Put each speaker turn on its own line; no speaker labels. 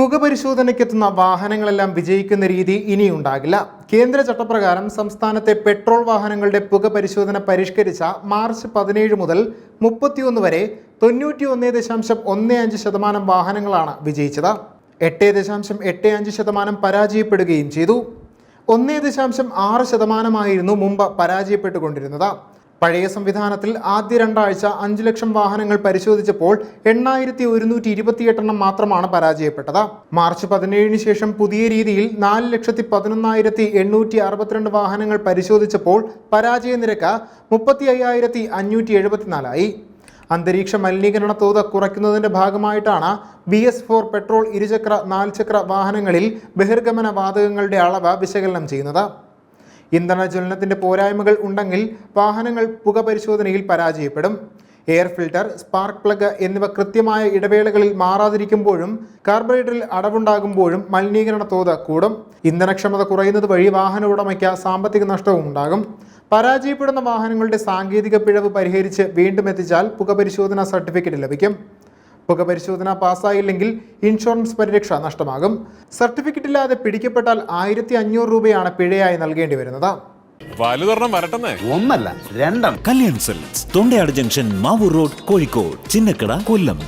പുകപരിശോധനയ്ക്കെത്തുന്ന വാഹനങ്ങളെല്ലാം വിജയിക്കുന്ന രീതി ഇനിയുണ്ടാകില്ല. കേന്ദ്ര ചട്ടപ്രകാരം സംസ്ഥാനത്തെ പെട്രോൾ വാഹനങ്ങളുടെ പുക പരിശോധന പരിഷ്കരിച്ച മാർച്ച് പതിനേഴ് മുതൽ മുപ്പത്തിയൊന്ന് വരെ തൊണ്ണൂറ്റി ഒന്ന് ദശാംശം ഒന്ന് അഞ്ച് ശതമാനം വാഹനങ്ങളാണ് വിജയിച്ചത്. എട്ട് ദശാംശം എട്ട് അഞ്ച് ശതമാനം പരാജയപ്പെടുകയും ചെയ്തു. ഒന്നേ ദശാംശം ആറ് ശതമാനമായിരുന്നു മുമ്പ് പരാജയപ്പെട്ടുകൊണ്ടിരുന്നത്. പഴയ സംവിധാനത്തിൽ ആദ്യ രണ്ടാഴ്ച അഞ്ച് ലക്ഷം വാഹനങ്ങൾ പരിശോധിച്ചപ്പോൾ എണ്ണായിരത്തി ഒരുന്നൂറ്റി ഇരുപത്തിയെട്ടെണ്ണം മാത്രമാണ് പരാജയപ്പെട്ടത്. മാർച്ച് പതിനേഴിന് ശേഷം പുതിയ രീതിയിൽ നാല് ലക്ഷത്തി പതിനൊന്നായിരത്തി എണ്ണൂറ്റി അറുപത്തിരണ്ട് വാഹനങ്ങൾ പരിശോധിച്ചപ്പോൾ പരാജയ നിരക്ക് മുപ്പത്തി അയ്യായിരത്തി അഞ്ഞൂറ്റി എഴുപത്തിനാലായി. അന്തരീക്ഷ മലിനീകരണ തോത് കുറയ്ക്കുന്നതിന്റെ ഭാഗമായിട്ടാണ് ബി എസ് ഫോർ പെട്രോൾ ഇരുചക്ര നാൽചക്ര വാഹനങ്ങളിൽ ബഹിർഗമന വാതകങ്ങളുടെ അളവ് വിശകലനം ചെയ്യുന്നത്. ഇന്ധന ജ്വലനത്തിന്റെ പോരായ്മകൾ ഉണ്ടെങ്കിൽ വാഹനങ്ങൾ പുക പരിശോധനയിൽ പരാജയപ്പെടും. എയർ ഫിൽട്ടർ സ്പാർക്ക് പ്ലഗ് എന്നിവ കൃത്യമായ ഇടവേളകളിൽ മാറാതിരിക്കുമ്പോഴും കാർബറേറ്ററിൽ അടവുണ്ടാകുമ്പോഴും മലിനീകരണ തോത് കൂടും. ഇന്ധനക്ഷമത കുറയുന്നത് വഴി വാഹന ഉടമയ്ക്ക് സാമ്പത്തിക നഷ്ടവും ഉണ്ടാകും. പരാജയപ്പെടുന്ന വാഹനങ്ങളുടെ സാങ്കേതിക പിഴവ് പരിഹരിച്ച് വീണ്ടും എത്തിച്ചാൽ പുകപരിശോധനാ സർട്ടിഫിക്കറ്റ് ലഭിക്കും. പുകപരിശോധന പാസ്സായില്ലെങ്കിൽ ഇൻഷുറൻസ് പരിരക്ഷ നഷ്ടമാകും. സർട്ടിഫിക്കറ്റ് ഇല്ലാതെ പിടിക്കപ്പെട്ടാൽ ആയിരത്തി അഞ്ഞൂറ് രൂപയാണ് പിഴയായി നൽകേണ്ടി വരുന്നത്.
ഒന്നല്ല രണ്ടെണ്ണം.
Kalyan Silks Thondayad junction Mavoor road Kozhikode Chinnakada Kollam.